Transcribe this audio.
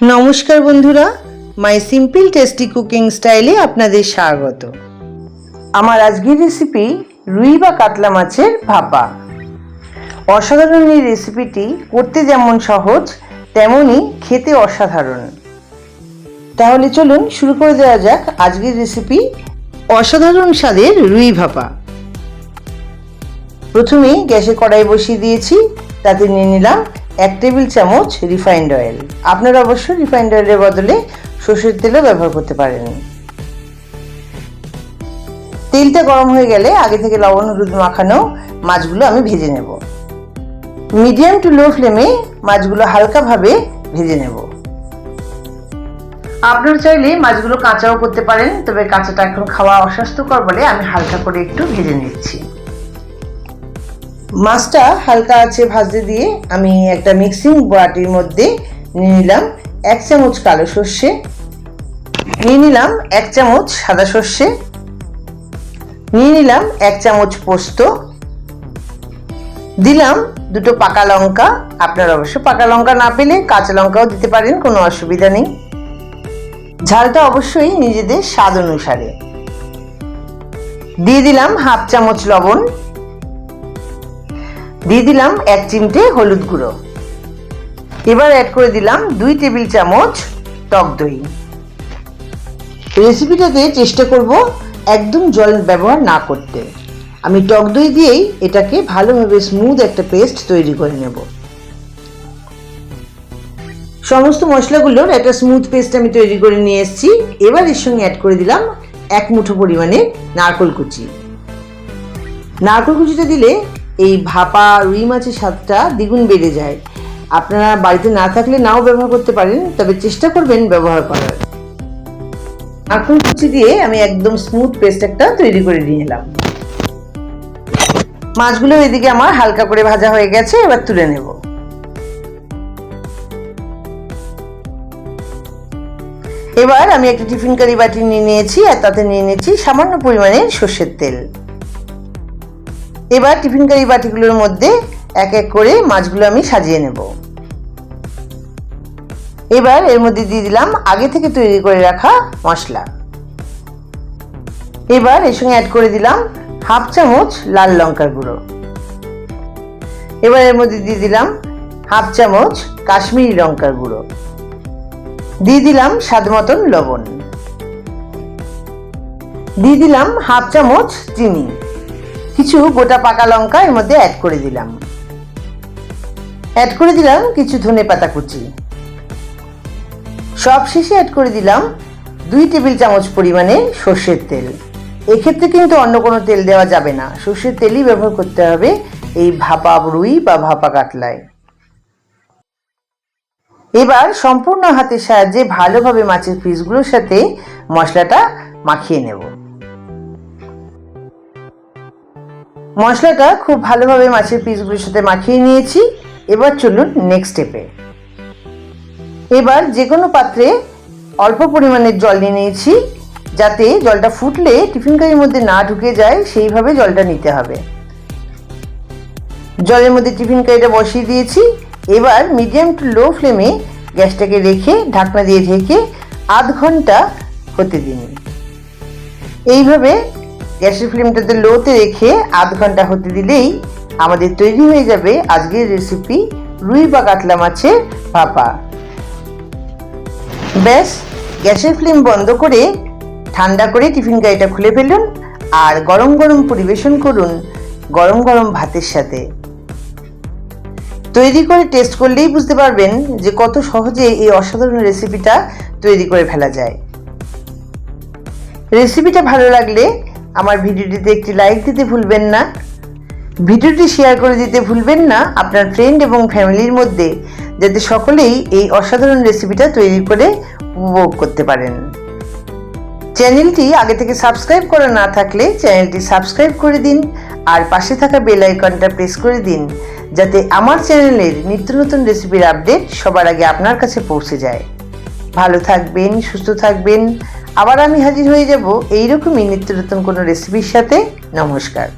নমস্কার বন্ধুরা, মাই simple tasty cooking স্টাইলে আপনাদের স্বাগত। আমার আজকের রেসিপি রুই বা কাতলা মাছের ভাপা। অসাধারণ এই রেসিপিটি করতে যেমন সহজ, তেমনই খেতে অসাধারণ। তাহলে চলুন শুরু করে দেওয়া যাক আজকের রেসিপি অসাধারণ স্বাদের রুই ভাপা। প্রথমে গ্যাসে কড়াই বসিয়ে দিয়েছি, তাতে নিয়ে নিলাম এক টেবিল চামচ রিফাইন্ড অয়েল। আপনারা অবশ্যই রিফাইন্ড অয়েলের বদলে সর্ষের তেলও ব্যবহার করতে পারেন। তেলটা গরম হয়ে গেলে আগে থেকে লবণ, হলুদ মাখানো মাছগুলো আমি ভেজে নেব। মিডিয়াম টু লো ফ্লেমে মাছগুলো হালকাভাবে ভেজে নেব। আপনারা চাইলে মাছগুলো কাঁচাও করতে পারেন, তবে কাঁচাটা এখন খাওয়া অস্বাস্থ্যকর বলে আমি হালকা করে একটু ভেজে নিচ্ছি। মাছটা হালকা আছে ভাজতে দিয়ে আমি একটা মিক্সিং বাটির মধ্যে নিয়ে নিলাম এক চামচ কালো সর্ষে। নিয়ে নিলাম এক চামচ সাদা সর্ষে। নিয়ে নিলাম এক চামচ পোস্ত। দিলাম দুটো পাকা লঙ্কা। আপনার অবশ্য পাকা লঙ্কা না পেলে কাঁচা লঙ্কাও দিতে পারেন, কোনো অসুবিধা নেই। ঝালটা অবশ্যই নিজেদের স্বাদ অনুসারে। দিয়ে দিলাম হাফ চামচ লবণ। দিয়ে দিলাম এক চিমটে হলুদ গুঁড়ো। এবার অ্যাড করে দিলাম দুই টেবিল চামচ টক দই। রেসিপিটাতে চেষ্টা করব একদম জল ব্যবহার না করতে। আমি টক দই দিয়েই এটাকে ভালোভাবে স্মুথ একটা পেস্ট তৈরি করে নেব। সমস্ত মশলাগুলোর একটা স্মুথ পেস্ট আমি তৈরি করে নিয়ে এসেছি। এবার এর সঙ্গে অ্যাড করে দিলাম এক মুঠো পরিমাণে নারকল কুচি। নারকল কুচিটা দিলে এই ভাপা রুই মাছের স্বাদটা দ্বিগুণ বেড়ে যায়। আপনারা বাড়িতে না থাকলে নাও ব্যবহার করতে পারেন, তবে চেষ্টা করবেন ব্যবহার করার। নারকল কুচি দিয়ে আমি একদম স্মুথ পেস্ট একটা তৈরি করে নিয়ে এলাম। মাছগুলো এদিকে আমার হালকা করে ভাজা হয়ে গেছে, এবার তুলে নেব। এবার আমি একটা টিফিন কারি বাটি নিয়ে নিয়েছি, আর তাতে নিয়ে নিয়েছি সামান্য পরিমাণে সর্ষের তেল। এবার টিফিন কারি বাটিগুলোর মধ্যে এক এক করে মাছগুলো আমি সাজিয়ে নেব। এবার এর মধ্যে দিয়ে দিলাম আগে থেকে তৈরি করে রাখা মশলা। এবার এর সঙ্গে অ্যাড করে দিলাম হাফ চামচ লাল লঙ্কার গুঁড়ো। এবার এর মধ্যে দিয়ে দিলাম হাফ চামচ কাশ্মীরি লঙ্কার গুঁড়ো। দিয়ে দিলাম স্বাদ মতন লবণ। দিয়ে দিলাম হাফ চামচ চিনি। কিছু গোটা পাকা লঙ্কা এর মধ্যে অ্যাড করে দিলাম। অ্যাড করে দিলাম কিছু ধনে পাতা কুচি। সব শেষে অ্যাড করে দিলাম দুই টেবিল চামচ পরিমাণে সর্ষের তেল। এক্ষেত্রে কিন্তু অন্য কোনো তেল দেওয়া যাবে না। সর্ষের তেলই ব্যবহার করতে হবে এই ভাপা রুই বা ভাপা কাতলায়। এবার সম্পূর্ণ হাতের সাহায্যে ভালোভাবে মাছের পিসগুলোর সাথে মশলাটা মাখিয়ে নেব। মশলাটা খুব ভালোভাবে মাছের পিসগুলোর সাথে মাখিয়ে নিয়েছি। এবার চলুন নেক্সট স্টেপে এবার যে কোনো পাত্রে অল্প পরিমাণের জল নিয়ে নিয়েছি, যাতে জলটা ফুটলে টিফিন কারির মধ্যে না ঢুকে যায়, সেইভাবে জলটা নিতে হবে। জলের মধ্যে টিফিন কারিটা বসিয়ে দিয়েছি। এবার মিডিয়াম টু লো ফ্লেমে গ্যাসটাকে রেখে ঢাকনা দিয়ে ঢেকে আধ ঘণ্টা হতে দিন। এইভাবে গ্যাসের ফ্লেমটাতে লোতে রেখে আধ ঘণ্টা হতে দিলেই আমাদের তৈরি হয়ে যাবে আজকের রেসিপি রুই বা কাতলা মাছের ভাপা। ব্যাস, গ্যাসের ফ্লেম বন্ধ করে ঠান্ডা করে টিফিন গাড়িটা খুলে ফেলুন আর গরম গরম পরিবেশন করুন গরম গরম ভাতের সাথে। তৈরি করে টেস্ট করলেই বুঝতে পারবেন যে কত সহজে এই অসাধারণ রেসিপিটা তৈরি করে ফেলা যায়। রেসিপিটা ভালো লাগলে আমার ভিডিওটিতে একটি লাইক দিতে ভুলবেন না। ভিডিওটি শেয়ার করে দিতে ভুলবেন না আপনার ফ্রেন্ড এবং ফ্যামিলির মধ্যে, যাতে সকলেই এই অসাধারণ রেসিপিটা তৈরি করে উপভোগ করতে পারেন। চ্যানেলটি আগে থেকে সাবস্ক্রাইব করা না থাকলে চ্যানেলটি সাবস্ক্রাইব করে দিন আর পাশে থাকা বেল আইকনটা প্রেস করে দিন, যাতে আমার চ্যানেলের নিত্য নতুন রেসিপির আপডেট সবার আগে আপনার কাছে পৌঁছে যায়। ভালো থাকবেন, সুস্থ থাকবেন আবার আমি হাজির হয়ে যাব এইরকমই নিত্য নতুন কোনো রেসিপির সাথে। নমস্কার।